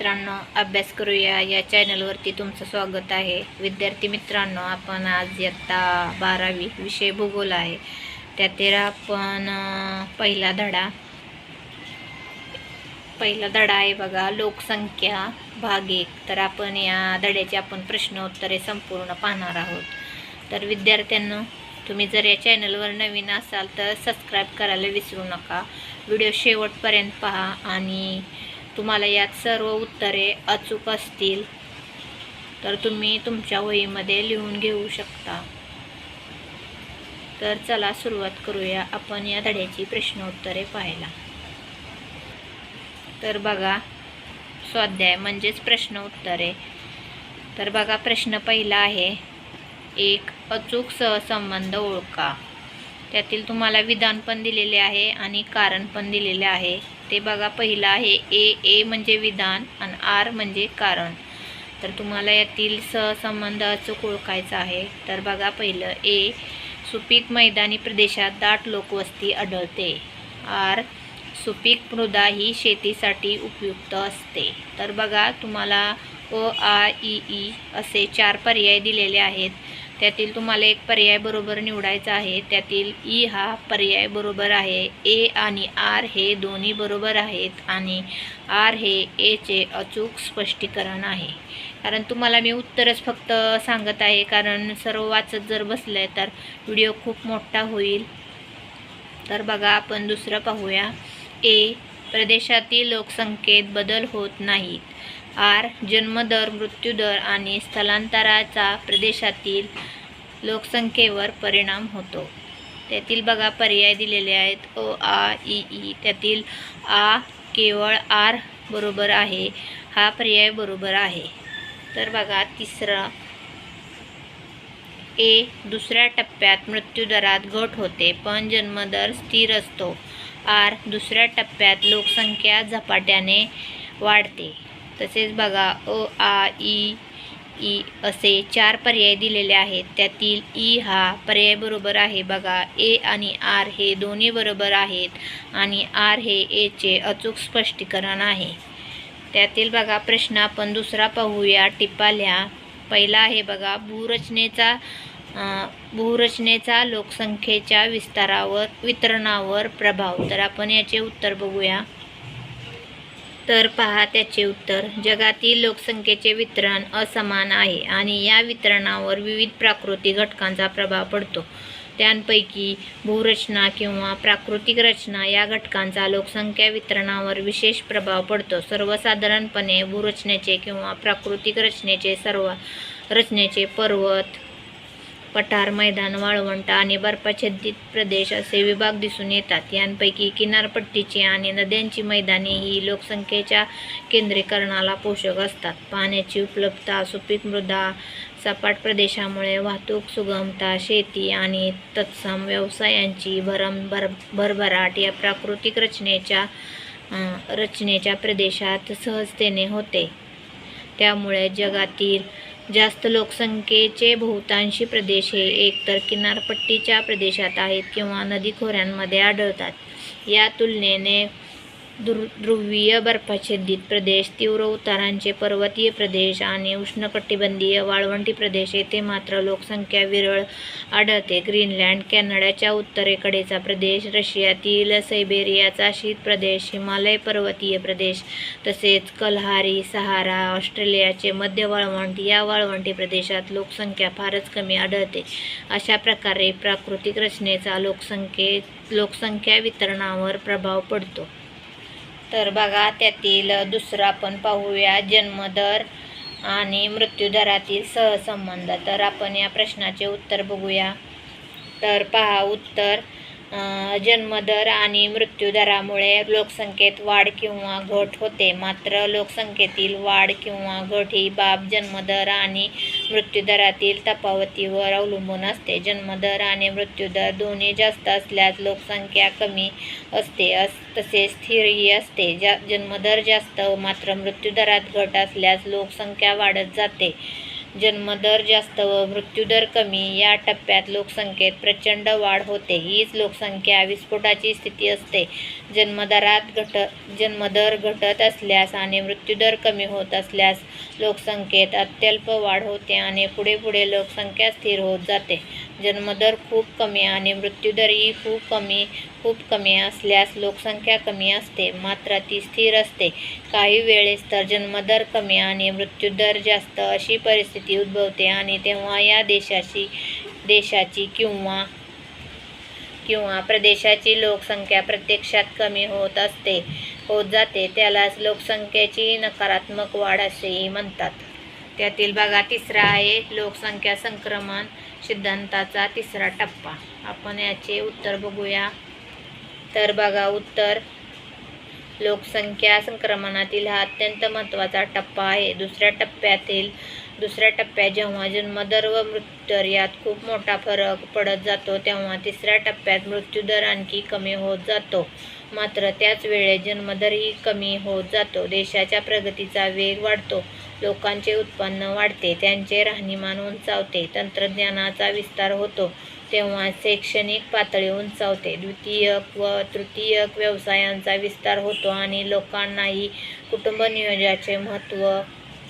मित्रांनो अभ्यास करूया. या चॅनलवरती तुमचं स्वागत आहे. विद्यार्थी मित्रांनो आपण आज इयत्ता बारावी विषय भूगोल आहे. त्यातील आपण पहिला धडा पहिला धडा आहे बघा लोकसंख्या भाग एक. तर आपण या धड्याचे आपण प्रश्न उत्तरे संपूर्ण पाहणार आहोत. तर विद्यार्थ्यांना तुम्ही जर या चॅनलवर नवीन असाल तर सबस्क्राईब करायला विसरू नका. व्हिडिओ शेवटपर्यंत पहा आणि तुम्हाला यात सर्व उत्तरे अचूक असतील तर तुम्ही तुमच्या वहीमध्ये लिहून घेऊ शकता. तर चला सुरुवात करूया आपण या धड्याची प्रश्नोत्तरे पाहायला. तर बघा स्वाध्याय म्हणजेच प्रश्न उत्तरे तर बघा प्रश्न पहिला आहे एक अचूक सहसंबंध ओळखा. त्यातील तुम्हाला विधान पण दिलेले आहे आणि कारण पण दिलेले आहे. ते बघा पहिलं आहे ए ए म्हणजे विधान आणि आर म्हणजे कारण. तर तुम्हाला यातील सहसंबंध अचूक ओळखायचा आहे. तर बघा पहिलं ए सुपीक मैदानी प्रदेशात दाट लोकवस्ती आढळते. आर सुपीक मृदा ही शेतीसाठी उपयुक्त असते. तर बघा तुम्हाला अ आ ई ई असे चार पर्याय दिलेले आहेत. त्यातील तुम्हाला एक पर्याय बरोबर निवडायचा आहे. त्यातील ई हा पर्याय बरोबर आहे. ए आणि आर हे दोन्ही बरोबर आहेत आणि आर हे एचे अचूक स्पष्टीकरण आहे. कारण तुम्हाला मी उत्तरच फक्त सांगत आहे कारण सर्व वाचत जर बसलं तर व्हिडिओ खूप मोठा होईल. तर बघा आपण दुसरं पाहूया. ए प्रदेशातील लोकसंख्येत बदल होत नाहीत. आर जन्मदर मृत्यूदर आणि स्थलांतराचा प्रदेशातील लोकसंख्येवर परिणाम होतो. त्यातील बघा पर्याय दिलेले आहेत. अ आ ई ई. त्यातील आ केवळ आर बरोबर आहे. हा पर्याय बरोबर आहे. तर बघा तिसरा. ए दुसऱ्या टप्प्यात मृत्यूदरात घट होते पण जन्मदर स्थिर असतो. आर दुसऱ्या टप्प्यात लोकसंख्या झपाट्याने वाढते. तसेच बघा अ आ ई ई असे चार पर्याय दिलेले आहेत. त्यातील ई हा पर्याय बरोबर आहे. बघा ए आणि आर हे दोन्ही बरोबर आहेत आणि आर हे एचे अचूक स्पष्टीकरण आहे. त्यातील बघा प्रश्न आपण दुसरा पाहूया. टिपाल्या पहिला आहे बघा भूरचनेचा भूरचनेचा लोकसंख्येच्या विस्तारावर वितरणावर प्रभाव. तर आपण याचे उत्तर बघूया. तर पहा त्याचे उत्तर. जगातील लोकसंख्येचे वितरण असमान आहे आणि या वितरणावर विविध प्राकृतिक घटकांचा प्रभाव पडतो. त्यांपैकी भूरचना किंवा प्राकृतिक रचना या घटकांचा लोकसंख्या वितरणावर विशेष प्रभाव पडतो. सर्वसाधारणपणे भूरचनेचे किंवा प्राकृतिक रचनेचे सर्व रचनेचे पर्वत पठार मैदान वाळवंट आणि बर्फाच्छादित प्रदेश असे विभाग दिसून येतात. यांपैकी किनारपट्टीची आणि नद्यांची मैदाने ही लोकसंख्येच्या केंद्रीकरणाला पोषक असतात. पाण्याची उपलब्धता सुपीक मृदा सपाट प्रदेशामुळे वाहतूक सुगमता शेती आणि तत्सम व्यवसायांची भरम भर भरभराट या प्राकृतिक रचनेच्या रचनेच्या प्रदेशात सहजतेने होते. त्यामुळे जगातील जास्त लोकसंख्येचे बहुतांशी प्रदेश हे एकतर किनारपट्टीच्या प्रदेशात आहेत किंवा नदीखोऱ्यांमध्ये आढळतात. या तुलनेने ध्रु ध्रुवीय बर्फाच्छादित प्रदेश तीव्र उतारांचे पर्वतीय प्रदेश आणि उष्णकटिबंधीय वाळवंटी प्रदेश येथे मात्र लोकसंख्या विरळ आढळते. ग्रीनलँड कॅनडाच्या उत्तरेकडेचा प्रदेश रशियातील सैबेरियाचा शीत प्रदेश हिमालय पर्वतीय प्रदेश तसेच कलहारी सहारा ऑस्ट्रेलियाचे मध्य वाळवंट या वाळवंटी प्रदेशात लोकसंख्या फारच कमी आढळते. अशा प्रकारे प्राकृतिक रचनेचा लोकसंख्ये लोकसंख्या वितरणावर प्रभाव पडतो. तर बघा त्यातील दुसरं आपण पाहूया जन्मदर आणि मृत्यूदरातील सहसंबंध. तर आपण या प्रश्नाचे उत्तर बघूया. तर पहा उत्तर जन्मदर आणि मृत्यूदरामुळे लोकसंख्येत वाढ किंवा घट होते. मात्र लोकसंख्येतील वाढ किंवा घट ही बाब जन्मदर आणि मृत्यूदरातील तफावतीवर अवलंबून असते. जन्मदर आणि मृत्यूदर दोन्ही जास्त असल्यास लोकसंख्या कमी असते अस तसेच स्थिरही असते. जा जन्मदर जास्त मात्र मृत्यूदरात घट असल्यास लोकसंख्या वाढत जाते. जन्मदर जास्त व मृत्यूदर कमी या टप्प्यात लोकसंख्येत प्रचंड वाढ होते. हीच लोकसंख्या विस्फोटाची स्थिती असते. जन्मदरात घट जन्मदर घटत असल्यास आणि मृत्यूदर कमी होत असल्यास लोकसंख्येत अत्यल्प वाढ होते आणि पुढे पुढे लोकसंख्या स्थिर होत जाते. जन्मदर खूप कमी आणि मृत्यूदरही खूप कमी खूप कमी असल्यास लोकसंख्या कमी असते मात्र ती स्थिर असते. काही वेळेस तर जन्मदर कमी आणि मृत्यूदर जास्त अशी परिस्थिती उद्भवते आणि तेव्हा या देशाची देशाची किंवा किंवा प्रदेशाची लोकसंख्या प्रत्यक्षात कमी होत असते होत जाते. त्यालाच लोकसंख्येची नकारात्मक वाढ असेही म्हणतात. त्यातील बघा तिसरा आहे लोकसंख्या संक्रमण सिद्धांताचा तिसरा टप्पा. आपण याचे उत्तर बघूया. तर बघा उत्तर. लोकसंख्या संक्रमणातील हा अत्यंत महत्त्वाचा टप्पा आहे. दुसऱ्या टप्प्यातील दुसऱ्या टप्प्यात जेव्हा जन्मदर व मृत्यूदर यात खूप मोठा फरक पडत जातो तेव्हा तिसऱ्या टप्प्यात मृत्यूदर आणखी कमी होत जातो. मात्र त्याच वेळेस जन्मदरही कमी होत जातो. देशाच्या प्रगतीचा वेग वाढतो. लोकांचे उत्पन्न वाढते त्यांचे राहणीमान उंचावते तंत्रज्ञानाचा विस्तार होतो तेव्हा शैक्षणिक पातळी उंचावते. द्वितीयक व तृतीयक व्यवसायांचा विस्तार होतो आणि लोकांनाही कुटुंब नियोजनाचे महत्त्व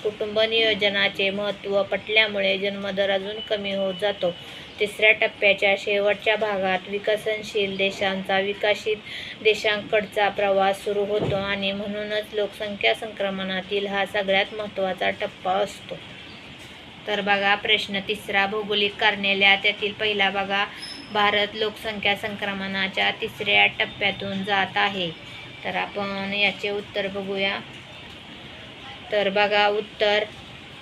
कुटुंब नियोजनाचे महत्त्व पटल्यामुळे जन्मदर अजून कमी होत जातो. तिसऱ्या टप्प्याच्या शेवटच्या भागात विकसनशील देशांचा विकसित देशांकडचा प्रवास सुरू होतो आणि म्हणूनच लोकसंख्या संक्रमणातील हा सगळ्यात महत्त्वाचा टप्पा असतो. तर बघा प्रश्न तिसरा भौगोलिक कारणेल्या त्यातील पहिला बघा भारत लोकसंख्या संक्रमणाच्या तिसऱ्या टप्प्यातून जात आहे. तर आपण याचे उत्तर बघूया. तर बघा उत्तर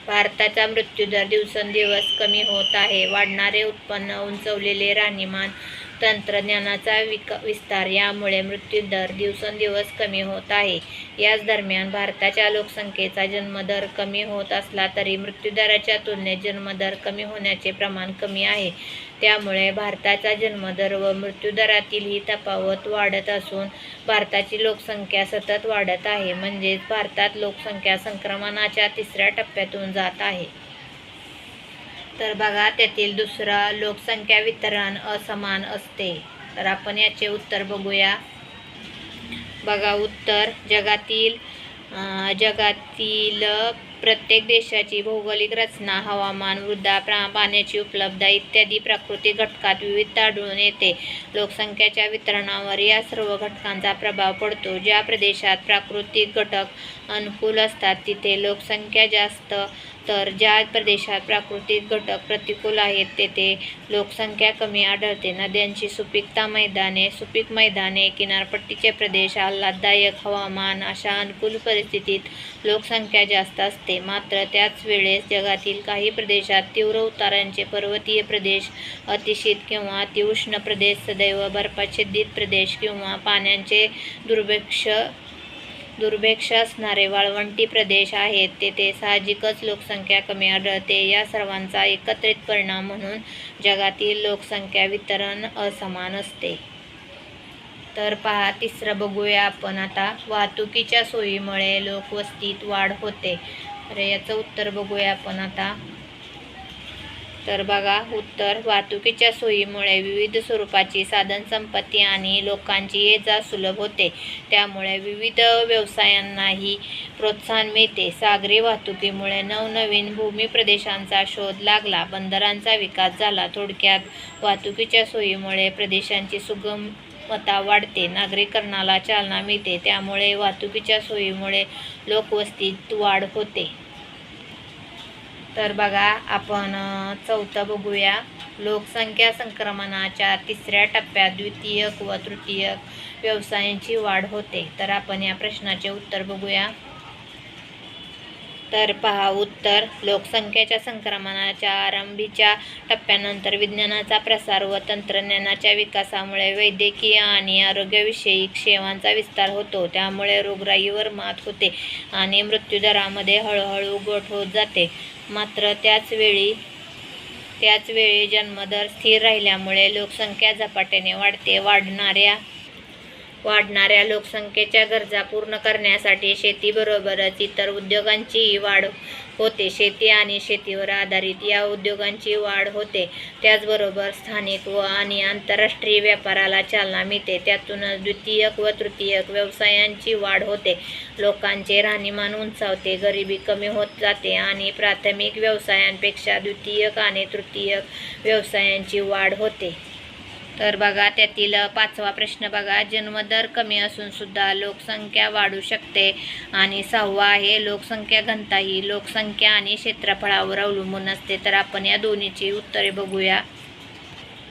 भारताचा मृत्यूदर दिवसेंदिवस कमी होत आहे. वाढणारे उत्पन्न उंचवलेले राहणीमान तंत्रज्ञानाचा विक विस्तार यामुळे मृत्यूदर दिवसेंदिवस कमी होत आहे. याच दरम्यान भारताच्या लोकसंख्येचा जन्मदर कमी होत असला तरी मृत्यूदराच्या तुलनेत जन्मदर कमी होण्याचे प्रमाण कमी आहे. त्यामुळे भारताचा जन्मदर व मृत्यूदरातील ही तफावत वाढत असून भारताची लोकसंख्या सतत वाढत आहे. म्हणजेच भारतात लोकसंख्या संक्रमणाच्या तिसऱ्या टप्प्यातून जात आहे. तर बघा त्यातील दुसरा लोकसंख्या वितरण असमान असते. तर आपण याचे उत्तर बघूया. बघा उत्तर जगातील जगातील प्रत्येक देशाची भौगोलिक रचना हवामान वृद्धा प्रा पाण्याची उपलब्धता इत्यादी प्राकृतिक घटकात विविधता आढळून येते. लोकसंख्येच्या वितरणावर या सर्व घटकांचा प्रभाव पडतो. ज्या प्रदेशात प्राकृतिक घटक अनुकूल असतात तिथे लोकसंख्या जास्त तर ज्या प्रदेशात प्राकृतिक घटक प्रतिकूल आहेत तेथे लोकसंख्या कमी आढळते. नद्यांची सुपीकता मैदाने सुपीक मैदाने किनारपट्टीचे प्रदेश आल्हाददायक हवामान अशा अनुकूल परिस्थितीत लोकसंख्या जास्त असते. मात्र त्याच वेळेस जगातील काही प्रदेशात तीव्र उतारांचे पर्वतीय प्रदेश अतिशीत किंवा अतिउष्ण प्रदेश सदैव बर्फाच्छेदित प्रदेश किंवा पाण्याचे दुर्भिक्ष दुर्भिक्ष असणारे वाळवंटी प्रदेश आहेत. तेथे साहजिकच लोकसंख्या कमी आढळते. या सर्वांचा एकत्रित परिणाम म्हणून जगातील लोकसंख्या वितरण असमान असते. तर पहा तिसरं बघूया आपण आता. वाहतुकीच्या सोयीमुळे लोकवस्तीत वाढ होते. अरे याचं उत्तर बघूया आपण आता. तर बघा उत्तर. वाहतुकीच्या सोयीमुळे विविध स्वरूपाची साधनसंपत्ती आणि लोकांची ये जा सुलभ होते. त्यामुळे विविध व्यवसायांनाही प्रोत्साहन मिळते. सागरी वाहतुकीमुळे नवनवीन भूमी प्रदेशांचा शोध लागला. बंदरांचा विकास झाला. थोडक्यात वाहतुकीच्या सोयीमुळे प्रदेशांची सुगम सुगमता वाढते. नागरीकरणाला चालना मिळते. त्यामुळे वाहतुकीच्या सोयीमुळे लोकवस्तीत वाढ होते. तर बघा आपण चौथं बघूया. लोकसंख्या संक्रमणाच्या तिसऱ्या टप्प्यात द्वितीयक व तृतीयक व्यवसायांची वाढ होते. तर आपण या प्रश्नाचे उत्तर बघूया. तर पहा उत्तर. लोकसंख्येच्या संक्रमणाच्या आरंभीच्या टप्प्यानंतर विज्ञानाचा प्रसार व तंत्रज्ञानाच्या विकासामुळे वैद्यकीय आणि आरोग्यविषयक सेवांचा विस्तार होतो. त्यामुळे रोगराईवर मात होते आणि मृत्यूदरामध्ये हळूहळू घट होत जाते. मात्र त्याचवेळी त्याचवेळी जन्मदर स्थिर राहिल्यामुळे लोकसंख्या झपाट्याने वाढते. वाढणाऱ्या वाढणाऱ्या लोकसंख्येच्या गरजा पूर्ण करण्यासाठी शेतीबरोबरच इतर उद्योगांचीही वाढ होते. शेती आणि शेतीवर आधारित या उद्योगांची वाढ होते. त्याचबरोबर स्थानिक व आणि आंतरराष्ट्रीय व्यापाराला चालना मिळते. त्यातूनच द्वितीयक व तृतीयक व्यवसायांची वाढ होते. लोकांचे राहणीमान उंचावते. गरिबी कमी होत जाते आणि प्राथमिक व्यवसायांपेक्षा द्वितीयक आणि तृतीयक व्यवसायांची वाढ होते. तर बघा त्यातील पाचवा प्रश्न बघा. जन्मदर कमी असून सुद्धा लोकसंख्या वाढू शकते. आणि सहावा आहे लोकसंख्या घनता ही लोकसंख्या आणि क्षेत्रफळावर अवलंबून असते. तर आपण या दोन्हीची उत्तरे बघूया.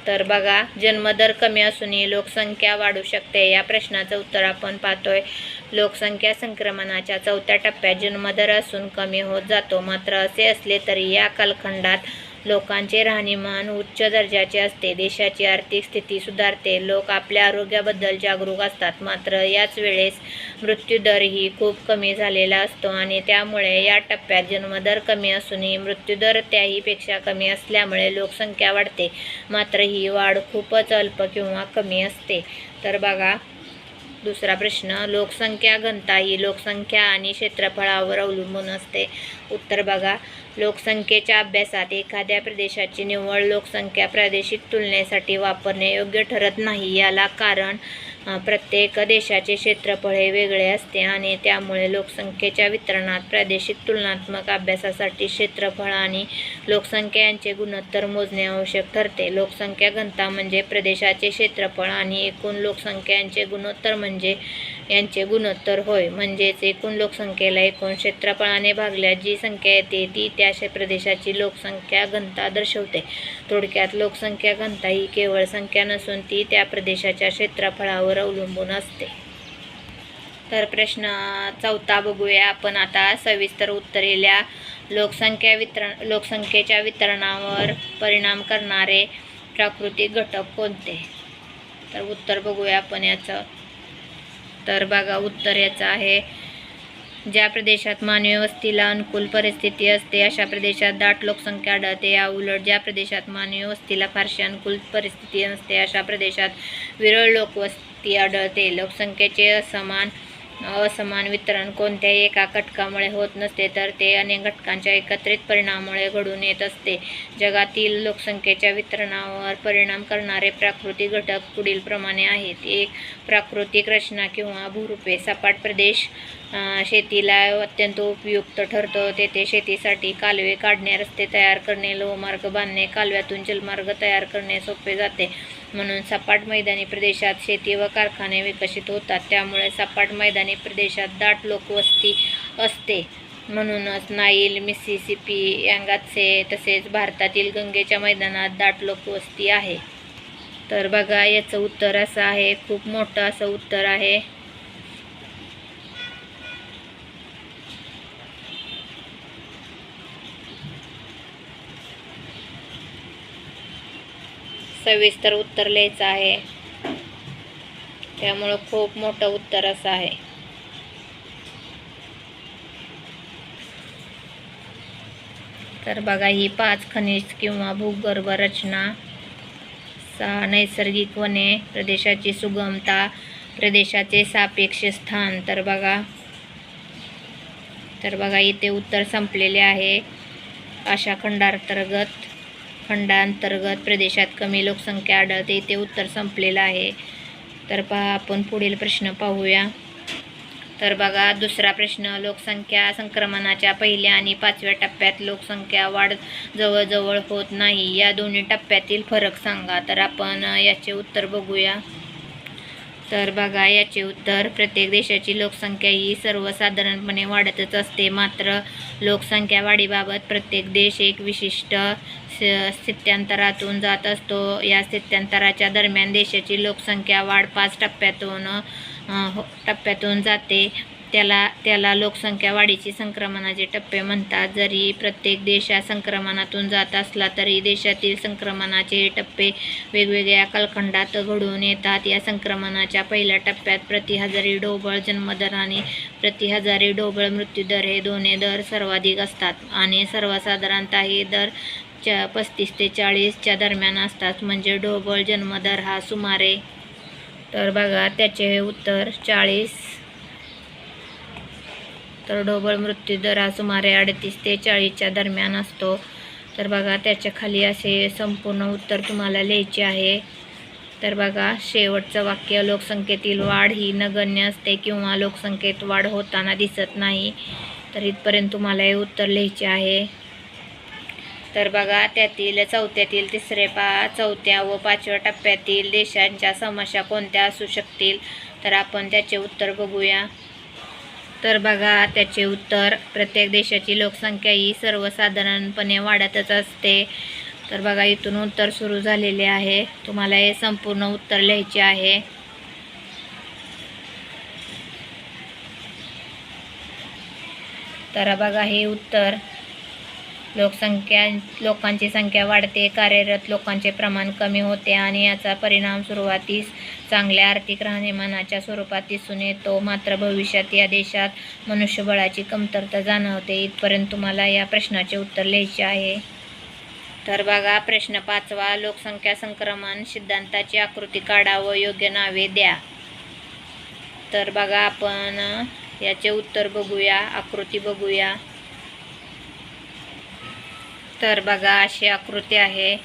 तर बघा जन्मदर कमी असूनही लोकसंख्या वाढू शकते. या प्रश्नाचं उत्तर आपण पाहतोय. लोकसंख्या संक्रमणाच्या चौथ्या टप्प्यात जन्मदर असून कमी होत जातो. मात्र असे असले तरी या कालखंडात लोकांचे राहणीमान उच्च दर्जाचे असते. देशाची आर्थिक स्थिती सुधारते. लोक आपल्या आरोग्याबद्दल जागरूक असतात. मात्र याच वेळेस मृत्यूदरही खूप कमी झालेला असतो आणि त्यामुळे या टप्प्यात जन्मदर कमी असूनही मृत्यूदर त्याहीपेक्षा कमी असल्यामुळे लोकसंख्या वाढते. मात्र ही वाढ खूपच अल्प किंवा कमी असते. तर बघा दुसरा प्रश्न लोकसंख्या घनता ही लोकसंख्या आणि क्षेत्रफळावर अवलंबून असते. उत्तर बघा लोकसंख्येच्या अभ्यासात एखाद्या प्रदेशाची निव्वळ लोकसंख्या प्रादेशिक तुलनेसाठी वापरणे योग्य ठरत नाही. याला कारण प्रत्येक देशाचे क्षेत्रफळ हे वेगळे असते आणि त्यामुळे लोकसंख्येच्या वितरणात प्रादेशिक तुलनात्मक अभ्यासासाठी क्षेत्रफळ आणि लोकसंख्या यांचे गुणोत्तर मोजणे आवश्यक ठरते. लोकसंख्या घनता म्हणजे प्रदेशाचे क्षेत्रफळ आणि एकूण लोकसंख्या यांचे गुणोत्तर म्हणजे यांचे गुणोत्तर होय. म्हणजेच एकूण लोकसंख्येला एकूण क्षेत्रफळाने भागल्यास जी संख्या येते ती त्या प्रदेशाची लोकसंख्या घनता दर्शवते. थोडक्यात लोकसंख्या घनता ही केवळ संख्या नसून ती त्या प्रदेशाच्या क्षेत्रफळावर अवलंबून असते. तर प्रश्न चौथा बघूया आपण आता. सविस्तर उत्तरेल्या लोकसंख्या वितरण लोकसंख्येच्या वितरणावर परिणाम करणारे प्राकृतिक घटक कोणते? तर उत्तर बघूया आपण याचं. तर बघा उत्तर याचं आहे. ज्या प्रदेशात मानवी वस्तीला अनुकूल परिस्थिती असते अशा प्रदेशात दाट लोकसंख्या आढळते. या उलट ज्या प्रदेशात मानवी वस्तीला फारशी अनुकूल परिस्थिती नसते अशा प्रदेशात विरळ लोकवस्ती आढळते. लोकसंख्येचे असमान असमान वितरण कोणत्याही एका घटकामुळे होत नसते तर ते अनेक घटकांच्या एकत्रित परिणामामुळे घडून येत असते. जगातील लोकसंख्येच्या वितरणावर परिणाम करणारे प्राकृतिक घटक पुढील प्रमाणे आहेत. एक प्राकृतिक रचना किंवा भूरूपे. सपाट प्रदेश शेतीला अत्यंत उपयुक्त ठरतो. तेथे शेतीसाठी कालवे काढणे रस्ते तयार करणे लोहमार्ग बांधणे कालव्यातून जलमार्ग तयार करणे सोपे जाते. म्हणून सपाट मैदानी प्रदेशात शेती व कारखाने विकसित होतात. त्यामुळे सपाट मैदानी प्रदेशात दाट लोकवस्ती असते. म्हणूनच नाईल मिसिसिपी यांगाचे तसेच भारतातील गंगेच्या मैदानात दाट लोकवस्ती आहे. तर बघा याचं उत्तर असं आहे. खूप मोठं असं उत्तर आहे. सविस्तर उत्तर लिहायचं आहे. त्यामुळं खूप मोठं उत्तर असं आहे. तर बघा ही पाच खनिज किंवा भूगर्भ रचना सहा नैसर्गिक वने प्रदेशाची सुगमता प्रदेशाचे सापेक्ष स्थान. तर बघा तर बघा इथे उत्तर संपलेले आहे. अशा खंडांतर्गत खंडांतर्गत प्रदेशात कमी लोकसंख्या आढळते. इथे उत्तर संपलेलं आहे. तर पहा आपण पुढील प्रश्न पाहूया. तर बघा दुसरा प्रश्न लोकसंख्या संक्रमणाच्या पहिल्या आणि पाचव्या टप्प्यात लोकसंख्या वाढ जवळजवळ होत नाही. या दोन्ही टप्प्यातील फरक सांगा. तर आपण याचे उत्तर बघूया. तर बघा याचे उत्तर प्रत्येक देशाची लोकसंख्या ही सर्वसाधारणपणे वाढतच असते. मात्र लोकसंख्या वाढीबाबत प्रत्येक देश एक विशिष्ट स्थित्यंतरातून जात असतो. या स्थित्यंतराच्या दरम्यान देशाची लोकसंख्या वाढ पाच टप्प्यातून हो- टप्प्यातून जाते. त्याला त्याला लोकसंख्या वाढीची संक्रमणाचे टप्पे म्हणतात. जरी प्रत्येक देश या संक्रमणातून जात असला तरी देशातील संक्रमणाचे टप्पे वेगवेगळ्या कालखंडात घडून येतात. या संक्रमणाच्या पहिल्या टप्प्यात प्रति हजारी ढोबळ जन्मदर आणि प्रति हजारी ढोबळ मृत्यूदर हे दोन्ही दर सर्वाधिक असतात. आणि सर्वसाधारणतः हे दर च्या पस्तीस ते चाळीसच्या दरम्यान असतात. म्हणजे ढोबळ जन्मदर हा सुमारे तर बघा त्याचे उत्तर चाळीस तर ढोबळ मृत्यूदर हा सुमारे अडतीस ते चाळीसच्या दरम्यान असतो. तर बघा त्याच्याखाली असे संपूर्ण उत्तर तुम्हाला लिहायचे आहे. तर बघा शेवटचं वाक्य लोकसंख्येतील वाढ ही नगण्य असते किंवा लोकसंख्येत वाढ होताना दिसत नाही. तर इथपर्यंत तुम्हाला हे उत्तर लिहायचे आहे. तर बघा त्यातील चौथ्यातील तिसरे पा चौथ्या व पाचव्या टप्प्यातील देशांच्या समस्या कोणत्या असू शकतील? तर आपण त्याचे उत्तर बघूया. तर बघा त्याचे उत्तर प्रत्येक देशाची लोकसंख्या ही सर्वसाधारणपणे वाढतच असते. तर बघा इथून उत्तर सुरू झालेले आहे. तुम्हाला हे संपूर्ण उत्तर लिहायचे आहे. तर बघा हे उत्तर लोकसंख्या लोकांची संख्या वाढते कार्यरत लोकांचे प्रमाण कमी होते आणि याचा परिणाम सुरुवातीस चांगल्या आर्थिक राहणीमानाच्या स्वरूपात दिसून येतो. मात्र भविष्यात या देशात मनुष्यबळाची कमतरता जाणवते. इथपर्यंत तुम्हाला या प्रश्नाचे उत्तर लिहायचे आहे. तर बघा प्रश्न पाचवा लोकसंख्या संक्रमण सिद्धांताची आकृती काढा व योग्य नावे द्या. तर बघा आपण याचे उत्तर बघूया आकृती बघूया. तर बघा अशी आकृती आहे.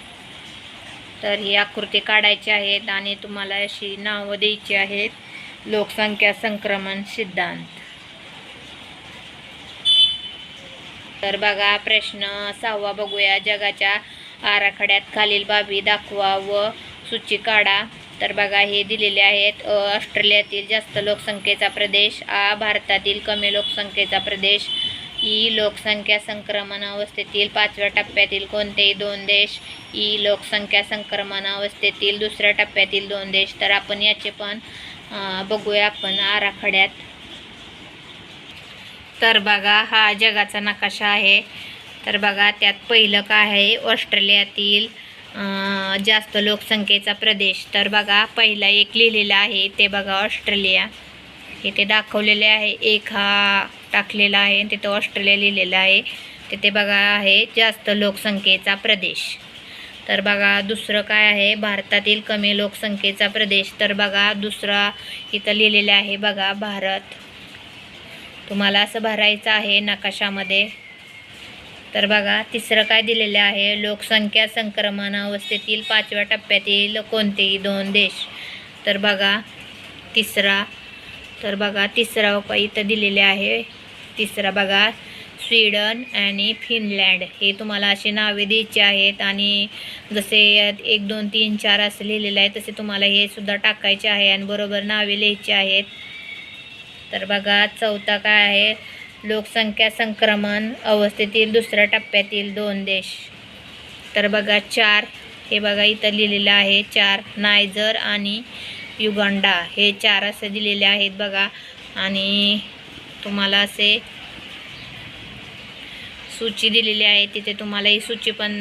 तर ही आकृती काढायची आहेत आणि तुम्हाला अशी नावं द्यायची आहेत. लोकसंख्या संक्रमण सिद्धांत. तर बघा प्रश्न सहावा बघूया. जगाच्या आराखड्यात खालील बाबी दाखवा व सूची काढा. तर बघा हे दिलेले आहेत. ऑस्ट्रेलियातील जास्त लोकसंख्येचा प्रदेश आ भारतातील कमी लोकसंख्येचा प्रदेश ई लोकसंख्या संक्रमण अवस्थेतील पाचव्या टप्प्यातील कोणतेही दोन देश ई लोकसंख्या संक्रमण अवस्थेतील दुसऱ्या टप्प्यातील दोन देश. तर आपण याचे पण बघूया आपण आराखड्यात. तर बघा हा जगाचा नकाशा आहे. तर बघा त्यात पहिलं काय आहे? ऑस्ट्रेलियातील जास्त लोकसंख्येचा प्रदेश. तर बघा पहिला एक लिहिलेला आहे ते बघा ऑस्ट्रेलिया. इथे दाखवलेले आहे एक हा टाकलेला आहे आणि तिथं ऑस्ट्रेलिया लिहिलेलं आहे. तिथे बघा आहे जास्त लोकसंख्येचा प्रदेश. तर बघा दुसरं काय आहे भारतातील कमी लोकसंख्येचा प्रदेश. तर बघा दुसरा इथं लिहिलेलं आहे बघा भारत. तुम्हाला असं भरायचं आहे नकाशामध्ये. तर बघा तिसरं काय दिलेलं आहे लोकसंख्या संक्रमण अवस्थेतील पाचव्या टप्प्यातील कोणतेही दोन देश. तर बघा तिसरा. तर बघा तिसरा इथं दिलेले आहे. तिसरा बघा स्वीडन आणि फिनलँड. हे तुम्हाला असे नावे द्यायचे आहेत आणि जसे एक दोन तीन चार असं लिहिलेलं आहे तसे तुम्हाला हे सुद्धा टाकायचे आहे आणि बरोबर नावे लिहायची आहेत. तर बघा चौथा काय आहे? लोकसंख्या संक्रमण अवस्थेतील दुसऱ्या टप्प्यातील दोन देश. तर बघा चार. हे बघा इथं लिहिलेलं आहे चार. नायजर आणि युगांडा. हे चार असे दिलेले आहेत बघा. आणि तुम्हाला असे सूची दिलेली आहे. तिथे तुम्हाला ही सूची पण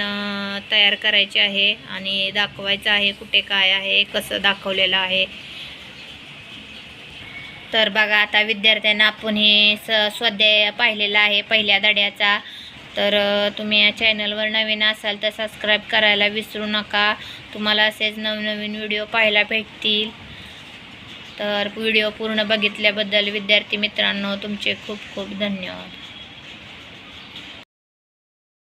तयार करायची आहे आणि दाखवायचं आहे कुठे काय आहे कसं दाखवलेलं आहे. तर बघा आता विद्यार्थ्यांना आपण हे स स्वाध्याय पाहिलेला आहे पहिल्या धड्याचा. तर तुम्ही या चॅनलवर नवीन असाल तर सबस्क्राईब करायला विसरू नका. तुम्हाला असेच नवनवीन व्हिडिओ पाहायला भेटतील. तर व्हिडिओ पूर्ण बघितल्याबद्दल विद्यार्थी मित्रांनो तुमचे खूप खूप धन्यवाद.